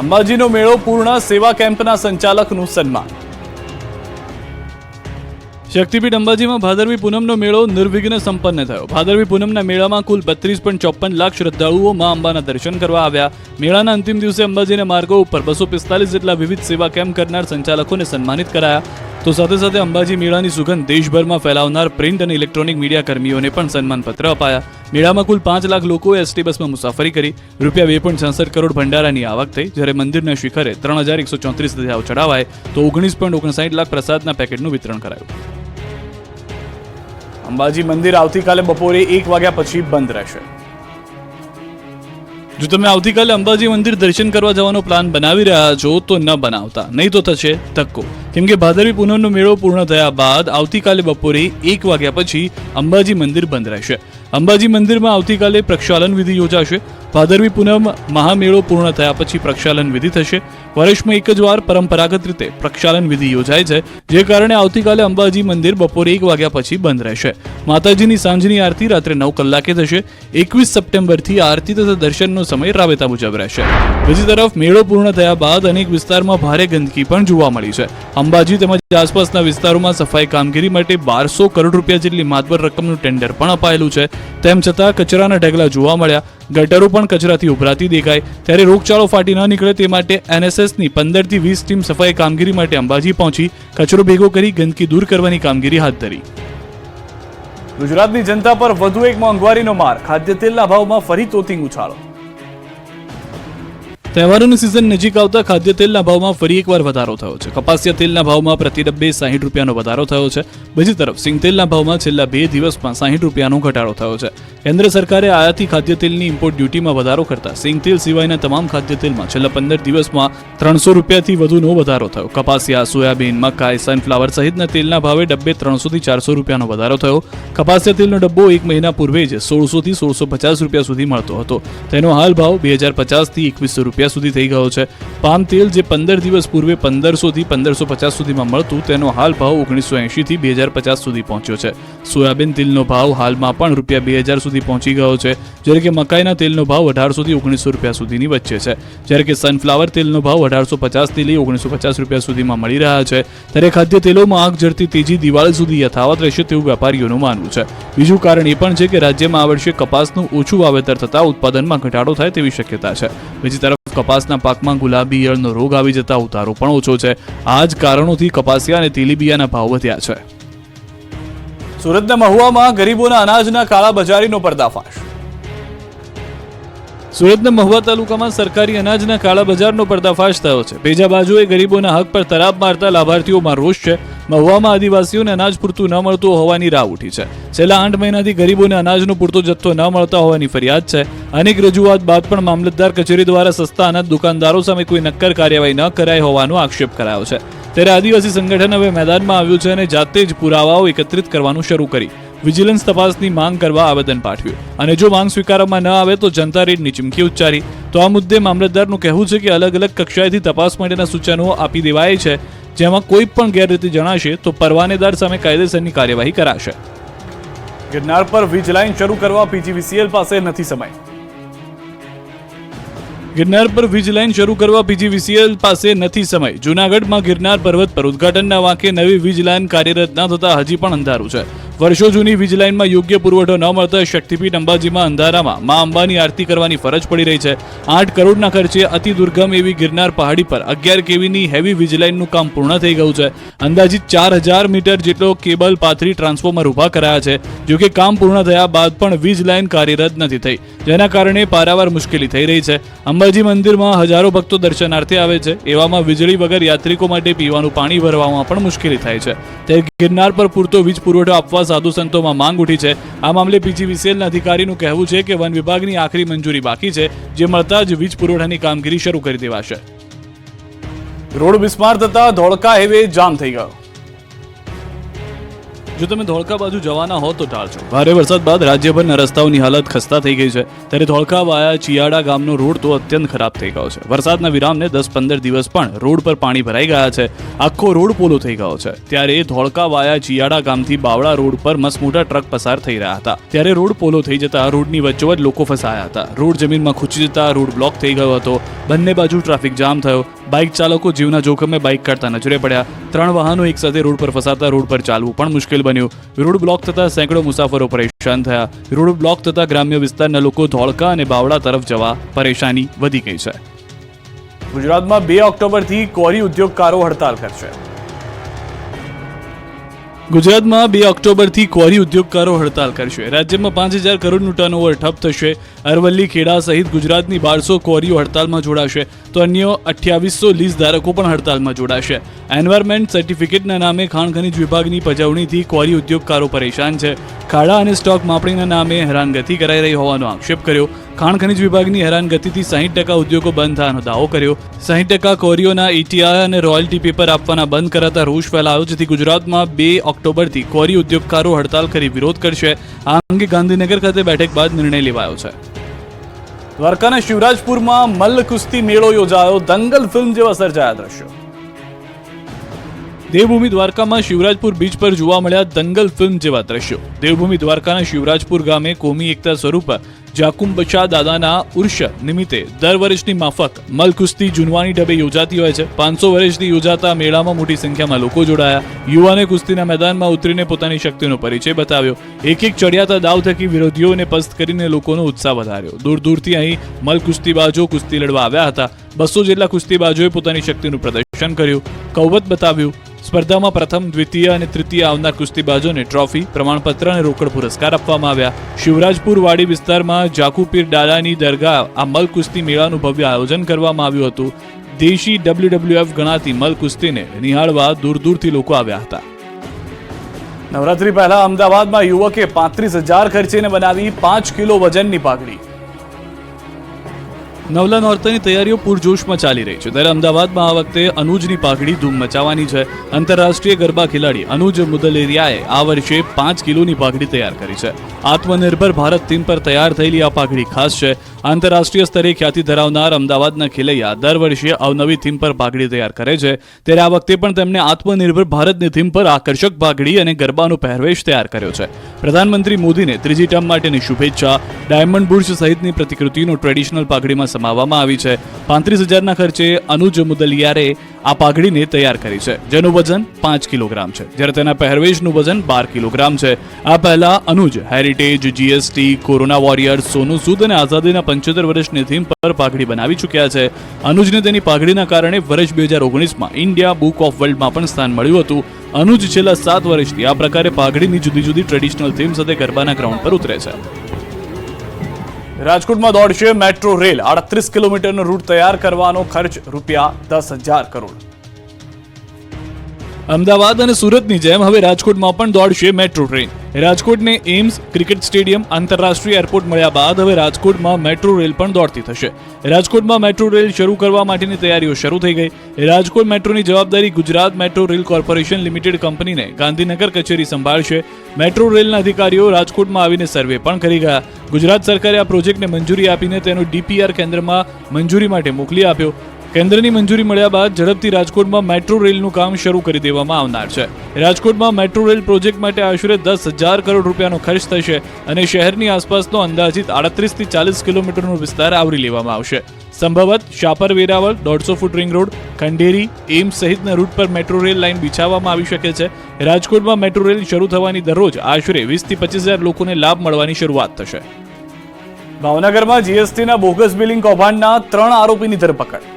અંબાજીનો મેળો પૂર્ણ સેવા કેમ્પના સંચાલકનું સન્માન. શક્તિપીઠ અંબાજીમાં ભાદરવી પૂનમનો મેળો નિર્વિઘ્ન સંપન્ન થયો. ભાદરવી પૂનમના મેળામાં કુલ બત્રીસ પોઈન્ટ ચોપન લાખ શ્રદ્ધાળુઓ મા અંબાના દર્શન કરવા આવ્યા. મેળાના અંતિમ દિવસે અંબાજીના માર્ગો ઉપર બસો પિસ્તાલીસ જેટલા વિવિધ સેવા કેમ્પ કરનાર સંચાલકોને સન્માનિત કરાયા. તો સાથે સાથે અંબાજી મેળાની સુગંધ દેશભરમાં ફેલાવનાર પ્રિન્ટ અને ઇલેક્ટ્રોનિક મીડિયા કર્મીઓને પણ સન્માનપત્ર અપાયા. મેળામાં કુલ પાંચ લાખ લોકોએ એસટી બસમાં મુસાફરી કરી. રૂપિયા બે પોઈન્ટ છાસઠ કરોડ ભંડારાની આવક થઈ. જ્યારે મંદિરના શિખરે ત્રણ હજાર એકસો ચોત્રીસ ધજાઓ ચડાવાય, તો ઓગણીસ પોઈન્ટ ઓગણસાઠ લાખ પ્રસાદના પેકેટનું વિતરણ કરાયું. અંબાજી મંદિર આવતીકાલે બપોરે એક વાગ્યા પછી બંધ રહેશે. જો તમે આવતીકાલે અંબાજી મંદિર દર્શન કરવા જવાનો પ્લાન બનાવી રહ્યા છો, તો ન બનાવતા. નહીં તો થશે ધક્કો. કેમ કે ભાદરવી પૂનમનો મેળો પૂર્ણ થયા બાદ આવતીકાલે બપોરે એક વાગ્યા પછી અંબાજી મંદિર બંધ રહેશે. અંબાજી મંદિરમાં આવતીકાલે પ્રક્ષાલન વિધિ યોજાશે. ભાદરવી પૂનમ મહામેળો પૂર્ણ થયા પછી પ્રક્ષાલન વિધિ થશે. વર્ષમાં એક જ વાર પરંપરાગત રીતે પ્રક્ષાલન વિધિ યોજાય છે, જે કારણે આવતીકાલે અંબાજી મંદિર બપોરે એક વાગ્યા પછી બંધ રહેશે. માતાજીની સાંજની આરતી રાત્રે નવ કલાકે થશે. એકવીસ સપ્ટેમ્બરથી આરતી તથા દર્શનનો સમય રાબેતા મુજબ રહેશે. બીજી તરફ મેળો પૂર્ણ થયા બાદ અનેક વિસ્તારમાં ભારે ગંદકી પણ જોવા મળી છે. અંબાજી તેમજ આસપાસના વિસ્તારોમાં સફાઈ કામગીરી માટે બારસો કરોડ રૂપિયા જેટલી માતબર રકમનું ટેન્ડર પણ અપાયેલું છે. તેમ છતાં કચરાના ઢગલા જોવા મળ્યા. ગટરો પણ કચરાથી ઉભરાતી દેખાય. ત્યારે રોગચાળો ફાટી ન નીકળે તે માટે એનએસએસની પંદરથી વીસ ટીમ સફાઈ કામગીરી માટે અંબાજી પહોંચી, કચરો ભેગો કરી ગંદકી દૂર કરવાની કામગીરી હાથ ધરી. ગુજરાતની જનતા પર વધુ એક મોંઘવારીનો માર. ખાદ્ય તેલના ભાવમાં ફરી તોતિંગ ઉછાળો. તહેવારોની સિઝન નજીક આવતા ખાદ્ય તેલના ભાવમાં ફરી એકવાર વધારો થયો છે. કપાસિયા તેલના ભાવમાં પ્રતિ ડબ્બે સાહીઠ રૂપિયાનો વધારો થયો છે. બીજી તરફ, સિંગ તેલના ભાવમાં છેલ્લા બે દિવસમાં સાહીઠ રૂપિયાનો ઘટાડો થયો છે. કેન્દ્ર સરકારે આયાતી ખાદ્ય તેલની ઇમ્પોર્ટ ડ્યુટીમાં વધારો કરતા સિંગ સિવાયના તમામ ખાદ્ય તેલમાં છેલ્લા પંદર દિવસમાં ત્રણસો રૂપિયાથી વધુનો વધારો થયો. કપાસિયા, સોયાબીન, મકાઈ સનફ્લાવર સહિતના તેલના ભાવે ડબ્બે ત્રણસોથી ચારસો રૂપિયાનો વધારો થયો. કપાસિયા તેલનો ડબ્બો એક મહિના પૂર્વે જ સોળસોથી સોળસો પચાસ રૂપિયા સુધી મળતો હતો. તેનો હાલ ભાવ બે હજાર પચાસથી એકવીસો રૂપિયા સુધી થઈ ગયો છે. પામ તેલ જે પંદર દિવસ પૂર્વે પંદરસોથી પંદરસો પચાસ સુધીમાં મળતું, તેનો હાલ ભાવ ઓગણીસો એંશીથી બે હજાર પચાસ સુધી પહોંચ્યો છે. સોયાબીન તેલનો ભાવ હાલમાં પણ રૂપિયા બે હજાર સુધી પહોંચી ગયો છે, જ્યારે કે મકાઈના તેલનો ભાવ અઢારસોથી ઓગણીસો રૂપિયા સુધીની વચ્ચે છે. જ્યારે કે સનફ્લાવર તેલનો ભાવ અઢારસો પચાસથી લઈ ઓગણીસો પચાસ રૂપિયા સુધીમાં મળી રહ્યા છે, ત્યારે ખાદ્ય તેલોમાં આગ ઝરતી તેજી દિવાળી સુધી યથાવત રહેશે તેવું વેપારીઓનું માનવું છે. બીજું કારણ એ પણ છે કે રાજ્યમાં આ વર્ષે કપાસનું ઓછું વાવેતર થતાં ઉત્પાદનમાં ઘટાડો થાય તેવી શક્યતા છે. બીજી તરફ કપાસના પાકમાં ગુલાબી ઈયળનો રોગ આવી જતા ઉતારો પણ ઓછો છે. આ જ કારણોથી કપાસિયા અને તેલીબિયાના ભાવ વધ્યા છે. સુરતના મહુવામાં ગરીબોના અનાજના કાળા બજારીનો પર્દાફાશ. સુરતના મહુવા તાલુકામાં સરકારી અનાજના કાળા બજારનો પર્દાફાશ થયો છે. બીજા બાજુએ ગરીબોના હક પર તરાપ મારતા લાભાર્થીઓમાં રોષ છે. મહુવામાં આદિવાસીઓને અનાજ પૂરતું ન મળતું હોવાની રાહ ઉઠી છે. છેલ્લા આઠ મહિનાથી ગરીબોને અનાજનો પૂરતો જથ્થો ન મળતા હોવાની ફરિયાદ છે. અનેક રજૂઆત બાદ પણ મામલતદાર કચેરી દ્વારા સસ્તા અનાજ દુકાનદારો સામે કોઈ નક્કર કાર્યવાહી ન કરાઈ હોવાનો આક્ષેપ કરાયો છે. ત્યારે આદિવાસી સંગઠન હવે મેદાનમાં આવ્યું છે અને જાતે જ પુરાવાઓ એકત્રિત કરવાનું શરૂ કરી વિજિલન્સ તપાસની માંગ કરવા આવેદન પાઠવ્યું. અને જો માંગ સ્વીકારવામાં ન આવે તો જનતા રેડની ચીમકી ઉચ્ચારી. તો આ મુદ્દે મામલતદારનું કહેવું છે કે અલગ અલગ કક્ષાએથી તપાસ માટેના સૂચનો આપી દેવાય છે. જેમાં કોઈ પણ ગેરરીતિ જણાશે તો પરવાનેદાર સામે કાયદેસરની કાર્યવાહી કરાશે. ગિરનાર પર વીજ લાઇન શરૂ કરવા પીજીવીસીએલ પાસે નથી સમય. ગિરનાર પર વીજ લાઇન શરૂ કરવા પીજીવીસીએલ પાસે નથી સમય. જૂનાગઢમાં ગિરનાર પર્વત પર ઉદઘાટનના વાંકે નવી વીજ લાઇન કાર્યરત ન થતા હજી પણ અંધારું છે. વર્ષો જૂની વીજ લાઇનમાં યોગ્ય પુરવઠો ન મળતા શક્તિપીઠ અંબાજીમાં અંધારામાં મા અંબાની આરતી કરવાની ફરજ પડી રહી છે. આઠ કરોડના ખર્ચે અતિ દુર્ગમ એવી ગિરનાર પહાડી પર અગિયાર કેવીની હેવી વીજ લાઇનનું કામ પૂર્ણ થઈ ગયું છે. અંદાજિત ચાર હજાર મીટર જેટલો કેબલ પાથરી ટ્રાન્સફોર્મર ઊભા કરાયા છે. જો કે કામ પૂર્ણ થયા બાદ પણ વીજ લાઇન કાર્યરત નથી થઈ. જેના કારણે પારાવાર મુશ્કેલી થઈ રહી છે. અંબાજી મંદિરમાં હજારો ભક્તો દર્શનાર્થે આવે છે. એવામાં વીજળી વગર યાત્રિકો માટે પીવાનું પાણી ભરવામાં પણ મુશ્કેલી થાય છે. તે ગિરનાર પર પૂરતો વીજ પુરવઠો આપવા સાધુ સંતોમાં માંગ ઉઠી છે. આ મામલે પીજીવીસીએલના અધિકારીનું કહેવું છે કે વન વિભાગની આખરી મંજૂરી બાકી છે, જે મળતા જ વીજ પુરવઠાની કામગીરી શરૂ કરી દેવાશે. રોડ બિસ્માર થતા ધોળકા હાઈવે જામ થઈ ગયો. જો તમે ધોળકા બાજુ જવાના હો તો ટાળજો. ભારે વરસાદ બાદ રાજ્યભરના રસ્તાઓની હાલત ખસ્તા થઈ ગઈ છે. ત્યારે ધોળકા વાયા ચિયાડા ગામનો રોડ તો અત્યંત ખરાબ થઈ ગયો છે. વરસાદના વિરામને દસ પંદર દિવસ પણ રોડ પર પાણી ભરાઈ ગયા છે. આખો રોડ પોલો થઈ ગયો છે. ત્યારે ધોળકા વાયા ચિયાડા ગામથી બાવળા રોડ પર મસમોટા ટ્રક પસાર થઈ રહ્યા હતા. ત્યારે રોડ પોલો થઈ જતા રોડની વચ્ચોવચ લોકો ફસાયા હતા. રોડ જમીનમાં ખૂંચી જતા રોડ બ્લોક થઈ ગયો હતો. બંને બાજુ ટ્રાફિક જામ થયો. બાઇક ચાલકો જીવના જોખમે બાઇક કાઢતા નજરે પડ્યા. ત્રણ વાહનો એકસાથે રોડ પર ફસાતા રોડ પર ચાલવું પણ મુશ્કેલ બન્યું. રોડ બ્લોક થતા સેંકડો મુસાફરો પરેશાન થયા. રોડ બ્લોક થતા ગ્રામ્ય વિસ્તારના લોકો ધોળકા અને બાવળા તરફ જવા પરેશાની વધી ગઈ છે. ગુજરાતમાં બે ઓક્ટોબરથી કોરી ઉદ્યોગકારો હડતાલ કરશે. ગુજરાતમાં બે ઓક્ટોબરથી કોરી ઉદ્યોગકારો હડતાલ કરશે. રાજ્યમાં પાંચ હજાર કરોડનું ટર્નઓવર ઠપ થશે. અરવલ્લી ખેડા સહિત ગુજરાતની બારસો ક્વોરીઓ હડતાલમાં જોડાશે. તો અન્ય અઠ્યાવીસો લીઝ ધારકો પણ હડતાલમાં જોડાશે. એન્વાયરમેન્ટ સર્ટિફિકેટના નામે ખાણ ખનીજ વિભાગની પજવણીથી ક્વોરી ઉદ્યોગકારો પરેશાન છે. ખાડા અને સ્ટોક માપણીના નામે હેરાનગતિ કરાઈ રહી હોવાનો આક્ષેપ કર્યો. ખાણ ખનીજ વિભાગની હેરાનગતિથી સાહીઠ ટકા ઉદ્યોગો બંધ થવાનો દાવો કર્યો. સાહીઠ ટકા કોરીઓના ઈટીઆઈ અને રોયલ્ટી પેપર આપવાના બંધ કરાતા રોષ ફેલાયો, જેથી ગુજરાતમાં બે ઓક્ટોબરથી કોરી ઉદ્યોગકારો હડતાલ કરી વિરોધ કરશે. આ અંગે ગાંધીનગર ખાતે બેઠક બાદ નિર્ણય લેવાયો છે. દ્વારકાના શિવરાજપુરમાં મલ્લ કુસ્તી મેળો યોજાયો. દંગલ ફિલ્મ જેવા સર્જાયા દ્રશ્યો. દેવભૂમિ દ્વારકામાં શિવરાજપુર બીચ પર જોવા મળ્યા દંગલ ફિલ્મ જેવા દ્રશ્યો. દેવભૂમિ દ્વારકાના શિવરાજપુર ગામે કોમી એકતા સ્વરૂપ જાકુમ બચા દાદાના ઉર્ષ નિમિત્તે દર વર્ષની માફક મલ કુસ્તી જુનવાની ઢબે યોજાતી હોય છે. પાંચસો વર્ષથી યોજાતા મેળામાં મોટી સંખ્યામાં લોકો જોડાયા. યુવાને કુસ્તીના મેદાનમાં ઉતરીને પોતાની શક્તિનો પરિચય બતાવ્યો. એક એક ચડિયાતા દાવ થકી વિરોધીઓને પસ્ત કરીને લોકોનો ઉત્સાહ વધાર્યો. દૂર દૂરથી અહીં મલકુસ્તીબાજો કુસ્તી લડવા આવ્યા હતા. બસો જેટલા કુસ્તીબાજોએ પોતાની શક્તિનું પ્રદર્શન કર્યું. કૌવત બતાવ્યું સ્પર્ધામાં પ્રથમ, દ્વિતીય અને તૃતીય આવનાર કુસ્તીબાજોને ટ્રોફી, પ્રમાણપત્ર અને રોકડ પુરસ્કાર આપવામાં આવ્યા. શિવરાજપુર વાડી વિસ્તારમાં જાકુપીર ડાલાની દરગાહ આ મલ કુસ્તી મેળાનું ભવ્ય આયોજન કરવામાં આવ્યું હતું. દેશી ડબ્લ્યુડબ્લ્યુએફ ગણાતી મલ કુસ્તીને નિહાળવા દૂર દૂરથી લોકો આવ્યા હતા. નવરાત્રી પહેલા અમદાવાદમાં યુવકે પાંત્રીસ હજાર ખર્ચીને બનાવી પાંચ કિલો વજનની પાઘડી. નવલા નોરતાની તૈયારીઓ પૂરજોશમાં ચાલી રહી છે. ત્યારે અમદાવાદમાં આ વખતે અનુજની પાઘડી ધૂમ મચાવવાની છે. આંતરરાષ્ટ્રીય ગરબા ખેલાડી અનુજ મુદલેરિયાએ આ વર્ષે પાંચ કિલોની પાઘડી તૈયાર કરી છે. આત્મનિર્ભર ભારત થીમ પર તૈયાર થયેલી આ પાઘડી ખાસ છે. આંતરરાષ્ટ્રીય સ્તરે ખ્યાતિ ધરાવનાર અમદાવાદના ખેલૈયા દર વર્ષે અવનવી થીમ પર પાઘડી તૈયાર કરે છે. ત્યારે આ વખતે પણ તેમણે આત્મનિર્ભર ભારતની થીમ પર આકર્ષક પાઘડી અને ગરબાનો પહેરવેશ તૈયાર કર્યો છે. પ્રધાનમંત્રી મોદીને ત્રીજી ટર્મ માટેની શુભેચ્છા. ડાયમંડ બુર્જ સહિતની પ્રતિકૃતિનો ટ્રેડિશનલ પાઘડીમાં સમાવવામાં આવી છે. પાંત્રીસ હજારના ખર્ચે અનુજ મુદલિયારે આ પાઘડીને તૈયાર કરી છે. જેનું વજન પાંચ કિલોગ્રામ છે. જ્યારે તેના પહેરવેશનું વજન બાર કિલોગ્રામ છે. આ પહેલા Anuj heritage GST corona warrior Sonu Sood અને આઝાદીના પંચોતેર વર્ષની થીમ પર પાઘડી બનાવી ચૂક્યા છે. અનુજને તેની પાઘડીના કારણે વર્ષ બે હજાર ઓગણીસમાં ઇન્ડિયા બુક ઓફ વર્લ્ડમાં પણ સ્થાન મળ્યું હતું. અનુજ છેલ્લા સાત વર્ષથી આ પ્રકારે પાઘડીની જુદી જુદી ટ્રેડિશનલ થીમ સાથે ગરબાના ગ્રાઉન્ડ પર ઉતરે છે. રાજકોટમાં દોડશે મેટ્રો રેલ. આડત્રીસ કિલોમીટરનો રૂટ તૈયાર કરવાનો ખર્ચ રૂપિયા દસ હજાર કરોડ. અમદાવાદ અને સુરતની જેમ હવે રાજકોટમાં પણ દોડશે મેટ્રો ટ્રેન. રાજકોટને એમ્સ ક્રિકેટ સ્ટેડિયમ, આંતરરાષ્ટ્રીય એરપોર્ટ મળ્યા બાદ હવે રાજકોટમાં મેટ્રો રેલ પણ દોડતી થશે. રાજકોટમાં મેટ્રો રેલ શરૂ કરવા માટેની તૈયારીઓ શરૂ થઈ ગઈ. રાજકોટ મેટ્રોની જવાબદારી Gujarat metro rail corporation limited કંપનીને ગાંધીનગર કચેરી સંભાળશે. મેટ્રો રેલના અધિકારીઓ રાજકોટમાં આવીને સર્વે પણ કરી ગયા. ગુજરાત સરકારે આ પ્રોજેક્ટને મંજૂરી આપીને તેનો ડીપીઆર કેન્દ્રમાં મંજૂરી માટે મોકલી આપ્યો. કેન્દ્રની મંજૂરી મળ્યા બાદ ઝડપથી રાજકોટમાં મેટ્રો રેલનું કામ શરૂ કરી દેવામાં આવનાર છે. રાજકોટમાં મેટ્રો રેલ પ્રોજેક્ટ માટે આશરે દસ હજાર કરોડ રૂપિયાનો ખર્ચ થશે અને શહેરની આસપાસનો અંદાજિત આડત્રીસથી ચાલીસ કિલોમીટરનો વિસ્તાર આવરી લેવામાં આવશે. સંભવત શાપર વેરાવળ, દોઢસો foot ring road, Khanderi AIIMS સહિતના રૂટ પર મેટ્રો રેલ લાઇન બિછાવવામાં આવી શકે છે. રાજકોટમાં મેટ્રો રેલ શરૂ થવાની દરરોજ આશરે વીસથી પચીસ હજાર લોકોને લાભ મળવાની શરૂઆત થશે. ભાવનગરમાં જીએસટીના બોગસ બિલિંગ કૌભાંડના ત્રણ આરોપીની ધરપકડ.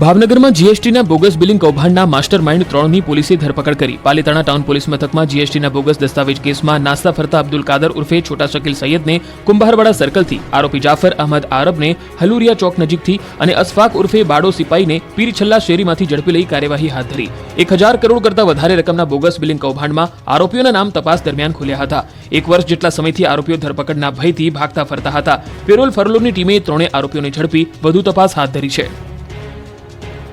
ભાવનગરમાં જીએસટીના બોગસ બિલિંગ કૌભાંડના માસ્ટર માઇન્ડ ત્રણની પોલીસે ધરપકડ કરી. પાલીતાણા ટાઉન પોલીસ મથકમાં જીએસટીના બોગસ દસ્તાવેજ કેસમાં નાસ્તા ફરતા અબ્દુલ કાદર ઉર્ફે છોટા શકીલ સૈયદને કુંભારવાડા સર્કલથી, આરોપી જાફર અહમદ આરબને હલુરિયા ચોક નજીકથી અને અસફાક ઉર્ફે બાડો સિપાઈને પીરછલ્લા શેરીમાંથી ઝડપી લઈ કાર્યવાહી હાથ ધરી. એક હજાર કરોડ કરતાં વધારે રકમના બોગસ બિલિંગ કૌભાંડમાં આરોપીઓના નામ તપાસ દરમિયાન ખુલ્યા હતા. એક વર્ષ જેટલા સમયથી આરોપીઓ ધરપકડના ભયથી ભાગતા ફરતા હતા. પેરોલ ફરલોની ટીમે ત્રણેય આરોપીઓને ઝડપી વધુ તપાસ હાથ ધરી છે.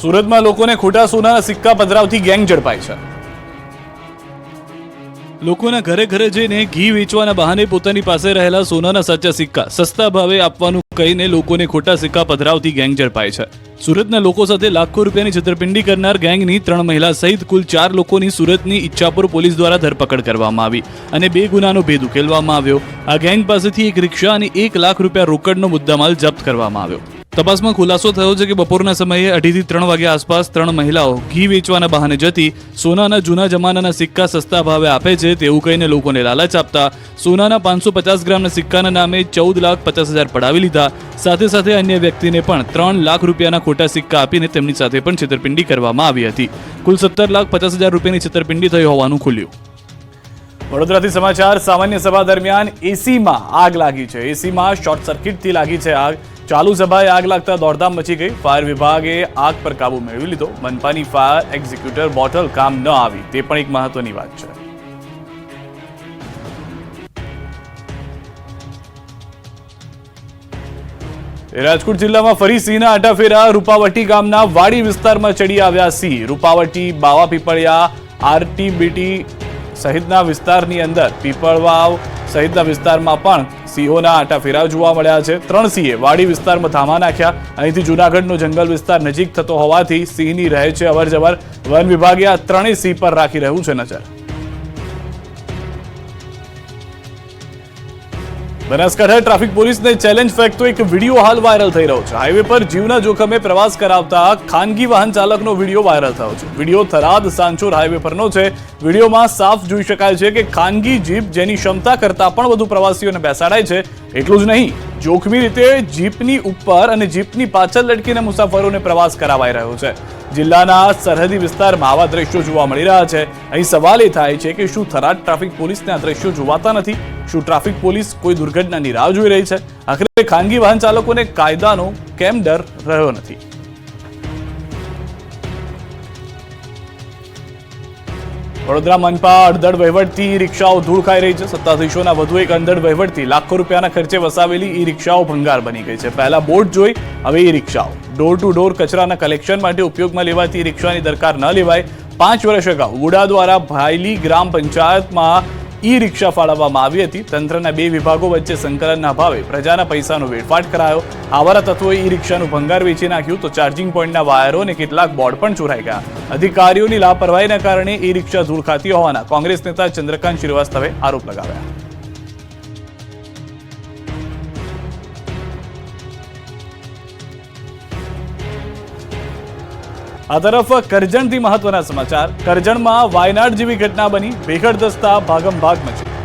સુરતમાં લોકોને ખોટા સોનાના સિક્કા પધરાવતી ગેંગ ઝડપાઈ છે. લોકોના ઘરે ઘરે જઈને ઘી વેચવાના બહાને પોતાની પાસે રહેલા સોનાના સાચા સિક્કા સસ્તા ભાવે આપવાનું કહીને લોકોને ખોટા સિક્કા પધરાવતી ગેંગ ઝડપાઈ છે. સુરતના લોકો સાથે લાખો રૂપિયાની છેતરપિંડી કરનાર ગેંગની ત્રણ મહિલા સહિત કુલ ચાર લોકોની સુરતની ઈચ્છાપુર પોલીસ દ્વારા ધરપકડ કરવામાં આવી અને બે ગુનાનો ભેદ ઉકેલવામાં આવ્યો. આ ગેંગ પાસેથી એક રિક્ષા અને એક લાખ રૂપિયા રોકડનો મુદ્દામાલ જપ્ત કરવામાં આવ્યો. તપાસમાં ખુલાસો થયો છે કે બપોરના સમયે અઢીથી ત્રણ વાગ્યા આસપાસ ત્રણ મહિલાઓ ઘી વેચવાના બહાને જતી સોનાના જૂના જમાનાના સિક્કા સસ્તા ભાવે આપે છે તેવું કહીને લોકોને લાલચ આપતા સોનાના પાંચસો પચાસ ગ્રામના સિક્કાના નામે ચૌદ લાખ પચાસ હજાર પડાવી લીધા. સાથે સાથે અન્ય વ્યક્તિને પણ ત્રણ લાખ રૂપિયાના ખોટા સિક્કા આપીને તેમની સાથે પણ છેતરપિંડી કરવામાં આવી હતી. કુલ સત્તર લાખ પચાસ હજાર રૂપિયાની છેતરપિંડી થઈ હોવાનું ખુલ્યું. વડોદરાથી સમાચાર, સામાન્ય સભા દરમિયાન એસીમાં આગ લાગી છે. એસીમાં શોર્ટ સર્કિટથી લાગી છે આગ. ચાલુ સભાએ આગ લાગતા દોડધામ મચી ગઈ. ફાયર વિભાગે આગ પર કાબુ મેળવી લીધો. મનપાની ફાયર એક્ઝિક્યુટર બોટલ કામ ન આવી. તે પણ એક મહત્વની વાત છે. રાજકોટ જિલ્લામાં ફરી સિંહના આટાફેરા રૂપાવટી ગામના વાડી વિસ્તારમાં ચડી આવ્યા સિંહ. રૂપાવટી, બાવા પીપળિયા, આરટીબીટી સહિતના વિસ્તારની અંદર પીપળવાવ સહિતના વિસ્તારમાં પણ સિંહોના આટાફેરા જોવા મળ્યા છે. ત્રણ સિંહે વાડી વિસ્તારમાં ધામા નાખ્યા. અહીંથી જૂનાગઢનો જંગલ વિસ્તાર નજીક થતો હોવાથી સિંહની રહે છે અવરજવર. વન વિભાગે આ ત્રણેય સિંહ પર રાખી રહ્યું છે નજર. બનાસકાંઠા ટ્રાફિક પોલીસને ચેલેન્જ ફેંકતો એક વીડિયો હાલ વાયરલ થઈ રહ્યો છે. હાઈવે પર જીવના જોખમે પ્રવાસ કરાવતા ખાનગી વાહન ચાલકનો વીડિયો વાયરલ થયો છે. વીડિયો થરાદ સાંચોર હાઈવે પરનો છે. વિડીયોમાં સાફ જોઈ શકાય છે કે ખાનગી જીપ જેની ક્ષમતા કરતાં પણ વધુ પ્રવાસીઓને બેસાડાય છે. એટલું જ નહીં, જોખમી રીતે જીપની ઉપર અને જીપની પાછળ લટકીને મુસાફરોને પ્રવાસ કરાવાઈ રહ્યો છે. જિલ્લાના સરહદી વિસ્તારમાં આવા દ્રશ્યો જોવા મળી રહ્યા છે. અહીં સવાલ એ થાય છે કે શું થરાદ ટ્રાફિક પોલીસને આ દ્રશ્યો જોવાતા નથી? શું ટ્રાફિક પોલીસ કોઈ દુર્ઘટનાની રાહ જોઈ રહી છે? આખરે ખાનગી વાહન ચાલકોને કાયદાનો કેમ ડર રહ્યો નથી? વડોદરા મનપા અડધડ વહીવટથી રિક્ષાઓ ધૂળ ખાઈ રહી છે. સત્તાધીશોના વધુ એક અંધડ વહીવટથી લાખો રૂપિયાના ખર્ચે વસાવેલી ઈ રિક્ષાઓ ભંગાર બની ગઈ છે. પહેલા બોટ જોઈ, હવે ઈ રિક્ષાઓ. ડોર ટુ ડોર કચરાના કલેક્શન માટે ઉપયોગમાં લેવાતી રિક્ષાની દરકાર ન લેવાય. પાંચ વર્ષ અગાઉ વુડા દ્વારા ભાયલી ગ્રામ પંચાયતમાં ઈ રિક્ષા ફાળવવામાં આવી હતી. તંત્રના બે વિભાગો વચ્ચે સંકલનના ભાવે પ્રજાના પૈસાનો વેડફાટ કરાયો. આવારા તત્વોએ ઈ રિક્ષાનું ભંગાર વેચી નાખ્યું તો ચાર્જિંગ પોઈન્ટના વાયરો અને કેટલાક બોર્ડ પણ ચોરાઈ ગયા. અધિકારીઓની લાપરવાહીના કારણે ઈ રિક્ષા ધૂળ ખાતી હોવાના કોંગ્રેસ નેતા ચંદ્રકાંત શ્રીવાસ્તવે આરોપ લગાવ્યા. આ તરફ કરજણથી મહત્વના સમાચાર. કરજણમાં વાયનાડ જેવી ઘટના બની. ભેખડ દસ્તા ભાગમ ભાગ મચી.